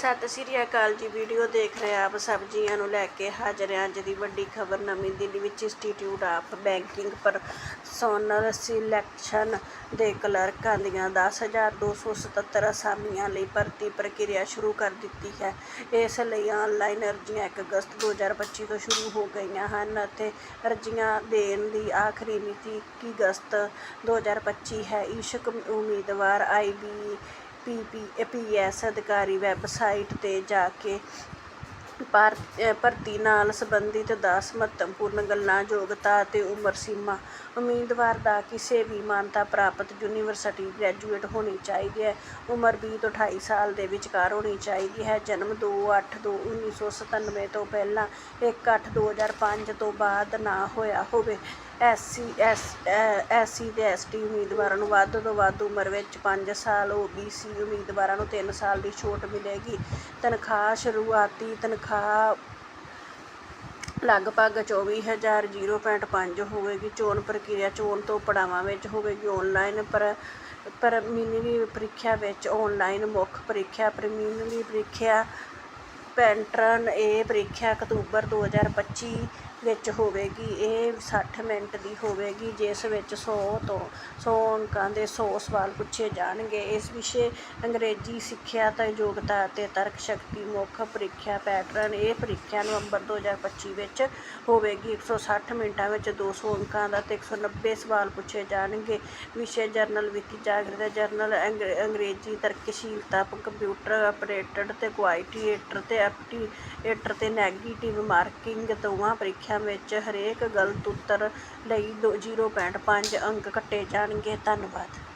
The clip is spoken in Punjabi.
ਸਤਿ ਸ੍ਰੀ ਅਕਾਲ ਜੀ। ਵੀਡੀਓ ਦੇਖ ਰਹੇ ਆਪ ਸਬਜ਼ੀਆਂ ਨੂੰ ਲੈ ਕੇ ਹਾਜ਼ਰ ਹਾਂ ਅੱਜ ਦੀ ਵੱਡੀ ਖਬਰ। ਨਵੀਂ ਦਿੱਲੀ ਵਿੱਚ ਇੰਸਟੀਚਿਊਟ ਆਫ ਬੈਂਕਿੰਗ ਪਰ ਪਰਸੋਨਲ ਸਿਲੈਕਸ਼ਨ ਦੇ ਕਲਰਕਾਂ ਦੀਆਂ 10277 ਅਸਾਮੀਆਂ ਲਈ ਭਰਤੀ ਪ੍ਰਕਿਰਿਆ ਸ਼ੁਰੂ ਕਰ ਦਿੱਤੀ ਹੈ। ਇਸ ਲਈ ਆਨਲਾਈਨ ਅਰਜ਼ੀਆਂ 1 ਅਗਸਤ 2025 ਤੋਂ ਸ਼ੁਰੂ ਹੋ ਗਈਆਂ ਹਨ ਅਤੇ ਅਰਜ਼ੀਆਂ ਦੇਣ ਦੀ ਆਖਰੀ ਮਿਤੀ 21 ਅਗਸਤ 2025 ਹੈ। ਇਸ਼ਕ ਉਮੀਦਵਾਰ IB P P P PS ਅਧਿਕਾਰੀ ਵੈਬਸਾਈਟ 'ਤੇ ਜਾ ਕੇ ਭਾਰ ਭਰਤੀ ਨਾਲ ਸੰਬੰਧਿਤ 10 ਮਹੱਤਵਪੂਰਨ ਗੱਲਾਂ, ਯੋਗਤਾ ਅਤੇ ਉਮਰ ਸੀਮਾ। ਉਮੀਦਵਾਰ ਦਾ ਕਿਸੇ ਵੀ ਮਾਨਤਾ ਪ੍ਰਾਪਤ ਯੂਨੀਵਰਸਿਟੀ ਗ੍ਰੈਜੂਏਟ ਹੋਣੀ ਚਾਹੀਦੀ ਹੈ। ਉਮਰ ਵੀਹ ਤੋਂ 28 ਸਾਲ ਦੇ ਵਿਚਕਾਰ ਹੋਣੀ ਚਾਹੀਦੀ ਹੈ। ਜਨਮ 2/8/1997 ਤੋਂ ਪਹਿਲਾਂ 1/8/2005 ਤੋਂ ਬਾਅਦ ਨਾ ਹੋਇਆ ਹੋਵੇ। ਐਸਸੀ ਐਸ ਐਸਸੀ ਤੇ ਐਸਟੀ ਉਮੀਦਵਾਰਾਂ ਨੂੰ ਵੱਧ ਤੋਂ ਵੱਧ ਉਮਰ ਵਿੱਚ 5 ਸਾਲ ਓਬੀਸੀ ਉਮੀਦਵਾਰਾਂ ਨੂੰ 3 ਸਾਲ ਦੀ ਛੋਟ ਮਿਲੇਗੀ। ਤਨਖਾਹ ਸ਼ੁਰੂਆਤੀ ਤਨਖਾਹ ਲਗਭਗ 24000.5 ਹੋਵੇਗੀ। ਚੋਣ ਪ੍ਰਕਿਰਿਆ ਚੋਣ ਤੋਂ ਪੜਾਵਾਂ ਵਿੱਚ ਹੋਵੇਗੀ ਆਨਲਾਈਨ ਪਰ ਪ੍ਰਲੀਮਿਨਰੀ ਪ੍ਰੀਖਿਆ ਵਿੱਚ ਆਨਲਾਈਨ ਮੁੱਖ ਪ੍ਰੀਖਿਆ ਪ੍ਰਲੀਮਿਨਰੀ ਪ੍ਰੀਖਿਆ ਪੈਟਰਨ, ਇਹ ਪ੍ਰੀਖਿਆ ਅਕਤੂਬਰ 2025 ਵਿੱਚ ਹੋਵੇਗੀ, ਇਹ 60 ਮਿੰਟ ਦੀ ਹੋਵੇਗੀ, ਜਿਸ ਵਿੱਚ 100 ਤੋਂ 100 ਅੰਕਾਂ ਦੇ 100 ਸਵਾਲ ਪੁੱਛੇ ਜਾਣਗੇ। ਇਸ ਵਿਸ਼ੇ ਅੰਗਰੇਜ਼ੀ ਸਿੱਖਿਆ ਤੇ ਯੋਗਤਾ ਅਤੇ ਤਰਕ ਸ਼ਕਤੀ ਮੁੱਖ ਪ੍ਰੀਖਿਆ ਪੈਟਰਨ ਇਹ ਪ੍ਰੀਖਿਆ ਨਵੰਬਰ 2025 ਵਿੱਚ ਹੋਵੇਗੀ। 160 ਮਿੰਟਾਂ ਵਿੱਚ 200 ਅੰਕਾਂ ਦਾ ਤੇ 190 ਸਵਾਲ ਪੁੱਛੇ ਜਾਣਗੇ। ਵਿਸ਼ੇ ਜਰਨਲ ਵਿੱਤੀ ਜਾਗਰਤਾ ਜਰਨਲ ਅੰਗ- ਅੰਗਰੇਜ਼ੀ ਤਰਕਸ਼ੀਲਤਾ, ਕੰਪਿਊਟਰ ਆਪਰੇਟਡ ਤੇ ਕੁਆਇਟੀਏਟਰ ਤੇ ਐਪਟੀਏਟਰ ਤੇ ਨੈਗੇਟਿਵ ਮਾਰਕਿੰਗ ਦੋਵਾਂ ਪ੍ਰੀਖਿਆ ਵਿੱਚ ਹਰੇਕ ਗਲਤ ਉੱਤਰ ਲਈ ਦੋ- 0.5 ਅੰਕ ਕੱਟੇ ਜਾਣਗੇ। ਧੰਨਵਾਦ।